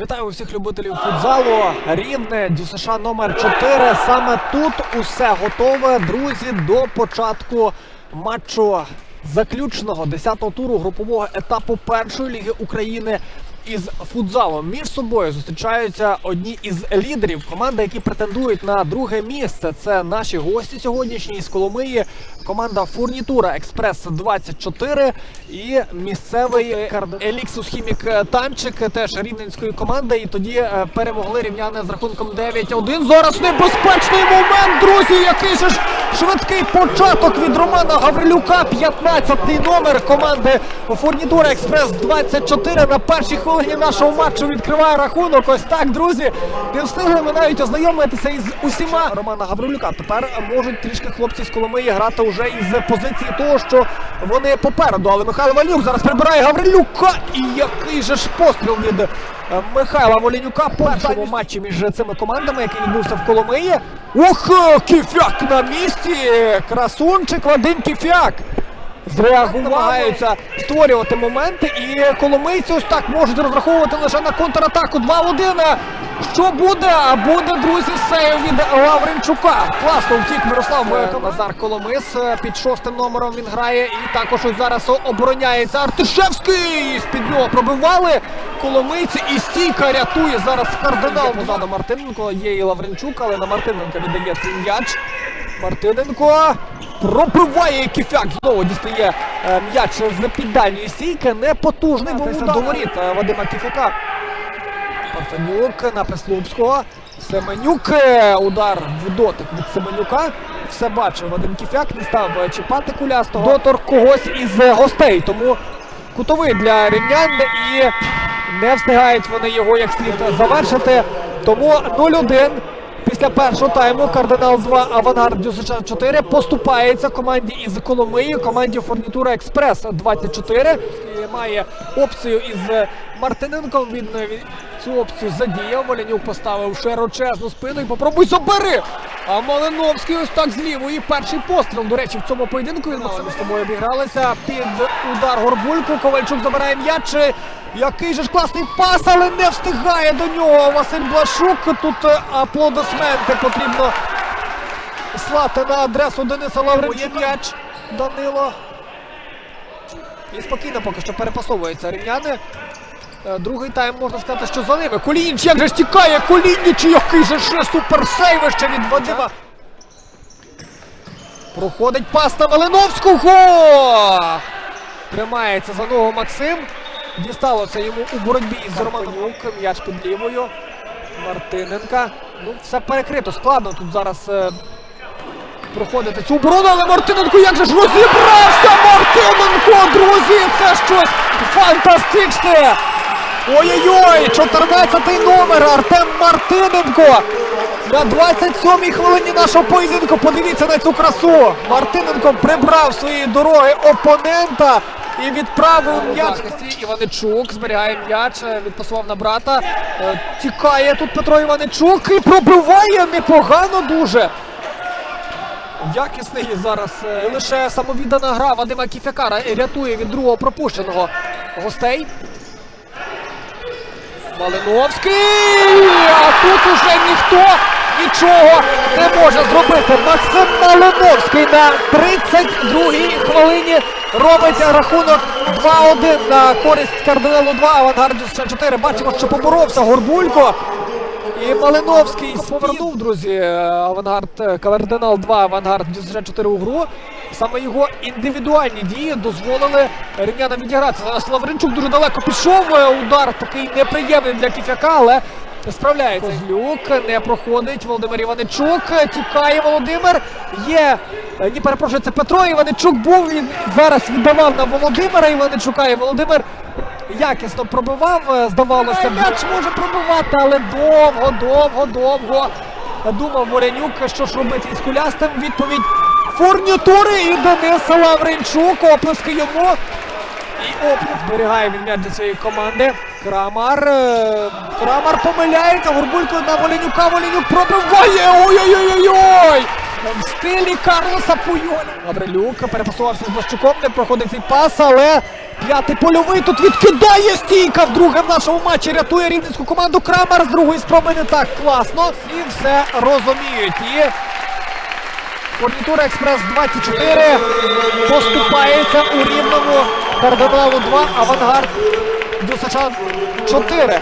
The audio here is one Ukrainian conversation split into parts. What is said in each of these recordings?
Вітаю усіх любителів футзалу. Рівне ДЮСШ номер 4. Саме тут усе готове, друзі, до початку матчу заключного 10-го туру групового етапу першої ліги України із футзалу. Між собою зустрічаються одні із лідерів команди, які претендують на друге місце. Це наші гості сьогоднішні із Коломиї. Команда Фурнітура Експрес 24 і місцевий Еліксус Хімік Танчик теж рівненської команди. І тоді е, перемогли рівняни з рахунком 9-1. Зараз небезпечний момент, друзі. Який же ж швидкий початок від Романа Гаврилюка. 15-й номер команди Фурнітура Експрес 24 на першій хвилині нашого матчу відкриває рахунок. Ось так, друзі. Не встигли ми навіть ознайомитися із усіма Романа Гаврилюка. Тепер можуть трішки хлопці з Коломиї грати вже із позиції того, що вони попереду. Але Михайло Валюк зараз прибирає Гаврилюка. І який же ж постріл від е, Михайла Волінюка по першому матчі між цими командами, який відбувся в Коломиї. Ох, Кіфяк на місці! Красунчик Вадим Кіфяк! Намагаються створювати моменти, і коломийці так можуть розраховувати лише на контратаку 2-1. Що буде? А буде, друзі, сейв від Лавренчука. Класно втік Мирослав Назар Коломис. Під шостим номером він грає. І також ось зараз обороняється Артишевський. З-під нього пробивали коломийці. І стійка рятує зараз кардинал. Позаду Мартиненко. Є і Лавренчук, але на Мартиненка віддає цей м'яч. Мартиненко пробиває кіфяк. Знову дістає е, м'яч з піддальної стійки. Непотужний був удар. до воріт е, Вадима Кіфяка. Парфенюк на Преслупського. Семенюк. е, Удар в дотик від Семенюка. Все бачив Вадим Кіфяк, не став чіпати кулястого. Дотор когось із гостей. Тому кутовий для рівнян і не встигають вони його як слід завершити. Тому 0-1. Після першого тайму Кардинал 2 Авангард ДЮСШ 4 поступається команді із Коломиї, команді Фурнітура Експрес 24. І має опцію із Мартиненком. Він е, цю опцію задіяв. Волянюк поставив широчезну спину і попробуй забери. А Малиновський ось так з лівої. Перший постріл. До речі, в цьому поєдинку він Максим з тобою обігралися. Під удар Горбульку. Ковальчук забирає м'яч. Який же ж класний пас, але не встигає до нього Василь Блашук. Тут е, аплодисменти потрібно слати на адресу Дениса Лавренчука. м'яч Данило. І спокійно поки що перепасовуються рівняни. Е, Другий тайм можна сказати, що за ними. Колініч як же ж тікає! Колініч, який же ж суперсейвище від Вадима. Проходить пас на Малиновського. Тримається за ногу Максим. Дісталося йому у боротьбі із Романом М'яч під лівою. Мартиненка. Ну, все перекрито. Складно тут зараз е, проходити цю оборону, але Мартиненко як же ж розібрався! Мартиненко, друзі! Це щось фантастичне! Ой-ой-ой! 14-й номер Артем Мартиненко! На 27-й хвилині нашого поєдинку подивіться на цю красу! Мартиненко прибрав свої дороги опонента і відправив м'яч. Іваничук зберігає м'яч, е, відпасував на брата. Е, Тікає тут Петро Іваничук і пробиває непогано дуже. Якісний зараз е, лише самовіддана гра Вадима Кіфякара рятує від другого пропущеного гостей. Малиновський! А тут уже ніхто нічого не може. Максим на 32-й хвилині робить рахунок 2-1 на користь кардиналу 2 авангардіус 4. Бачимо, що поборовся Горбулько. І Малиновський повернув, друзі, авангард Кардинал 2, авангард 4 у гру. Саме його індивідуальні дії дозволили рівнянам відігратися. Зараз Лавренчук дуже далеко пішов. Удар такий неприємний для Кіфяка, але справляється. Козлюк не проходить. Володимир Іваничук. е, Тікає Володимир. Є. е, Ні, перепрошую, це Петро Іваничук був. Він зараз віддавав на Володимира Іваничука. І Володимир якісно пробивав, е, здавалося, м'яч може пробивати, але довго, довго, довго думав Ворянюк, що ж робити із кулястим. Відповідь фурнітури і Денис Лавренчук. Оплески йому. І оплеск зберігає він м'яч для своєї команди. Крамар. е, Крамар помиляється. Горбулько на Волянюка. Волянюк пробиває. Ой-ой-ой-ой! В стилі Карлоса Пуйоля. Гаврилюк перепасувався з Блащуком, не проходить цей пас, але П'ятий польовий тут відкидає стійка вдруге в нашому матчі. Рятує рівненську команду Крамер з другої спроби не так класно. І все розуміють. І Фурнітура Експрес 24 поступається у рівному Кардиналу 2, Авангард Дюсачан 4.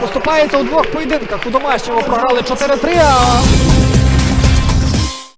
Поступається у двох поєдинках. У домашньому програли 4-3, а